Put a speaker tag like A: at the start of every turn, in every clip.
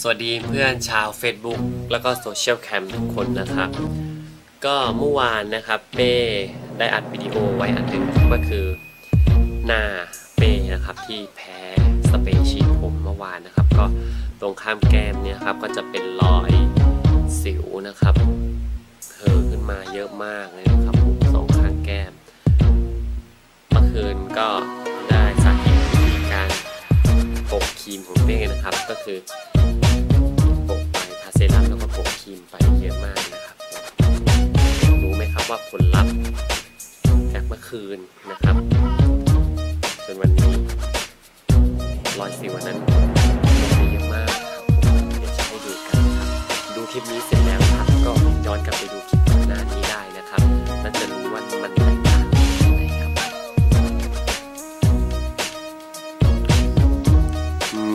A: สวัสดีเพื่อนชาว Facebook แล้วก็โซเชียลแคมทุกคนนะครับ ก็เมื่อวานนะครับเป้ได้อัดวิดีโอไว้อันหนึ่งก็คือหน้าเป้นะครับที่แพ้สเปรย์ฉีดผมเมื่อวานนะครับ ก็ตรงข้ามแก้มเนี่ยครับก็จะเป็นรอยสิวนะครับเพิ่ขึ้นมาเยอะมากเลย นะครับ ก็คือโปะไปทาเซรั่มแล้วก็โปะครีมไปเยอะมากนะครับ รู้ไหมครับว่าผลลัพธ์จากเมื่อคืนนะครับจนวันนี้รอยสิวันนั้นมีเยอะมากเดี๋ยวจะให้ดูกันครับดูคลิปนี้เสร็จ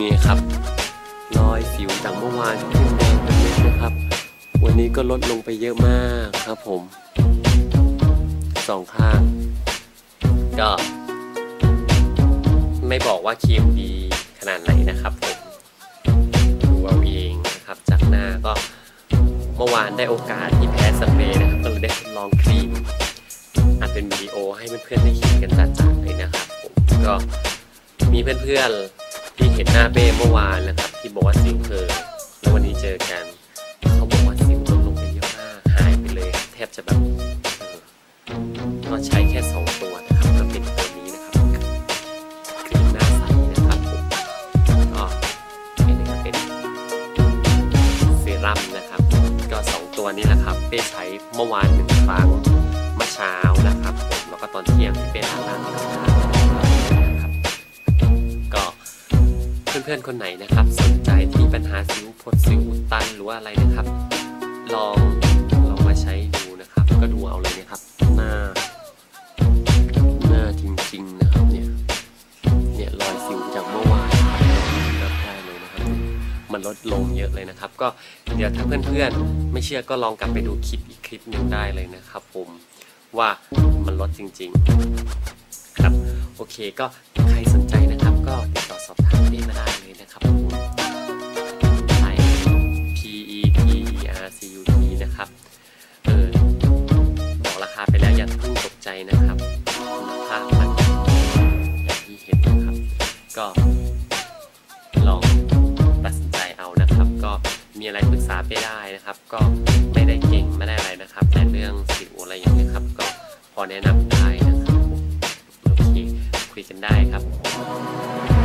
A: นี่ครับ รอยสิวจากเมื่อวานขึ้นแดงเป็นเม็ดนะครับ วันนี้ก็ลดลงไปเยอะมากครับผมสองข้าง ก็ ไม่บอกว่าครีมดีขนาดไหนนะครับผมดูเอาเองนะครับ จากหน้าก็เมื่อวานได้โอกาสที่แพ้สเปรย์นะครับ ก็เลยได้ทดลองครีมอัดเป็นวิดีโอให้เพื่อนๆได้เห็นกันจัดๆเลยนะครับผมก็มีเพื่อนๆ ที่เห็นหน้าเบ้เมื่อวานนะครับที่บอกว่าสิวเพิ่มแล้ววันนี้เจอกัน เขาบอกว่าสิวลดลงไปเยอะมากหายไปเลย แทบจะแบบเออก็ใช้แค่สองตัวนะครับก็เป็นตัวนี้นะครับครีมหน้าใสนะครับผมก็อันนี้ก็เป็นเซรั่มนะครับ ก็สองตัวนี้แหละครับเป้ใช้เมื่อวานหนึ่งครั้งเมื่อเช้านะครับผมแล้วก็ตอนเที่ยงที่เป้ล้างหน้า พื่อนๆคนไหนนะครับ สนใจที่มีปัญหาสิวพดสิวอุดตันหรือว่าอะไรนะครับ ลองลองมาใช้ดูนะครับ ก็ดูเอาเลยนะครับหน้าหน้าจริงๆนะครับเนี่ยเนี่ยรอยสิวจากเมื่อวานครับได้เลยนะครับ มันลดลงเยอะเลยนะครับ ก็เดี๋ยวถ้าเพื่อนๆ ไม่เชื่อก็ลองกลับไปดูคลิปอีกคลิปหนึ่งได้เลยนะครับผมว่ามันลดจริง ๆ ครับโอเคก็ใครสนใจ นะครับคุณภาพมันอย่างที่เห็นนะครับ ก็ลองตัดสินใจเอานะครับ ก็มีอะไรปรึกษาไปได้นะครับ ก็ไม่ได้เก่งไม่ได้อะไรนะครับแต่เรื่องสิวอะไรอย่างนี้ครับ ก็พอแนะนำได้นะครับโอเคคุยกันได้ครับ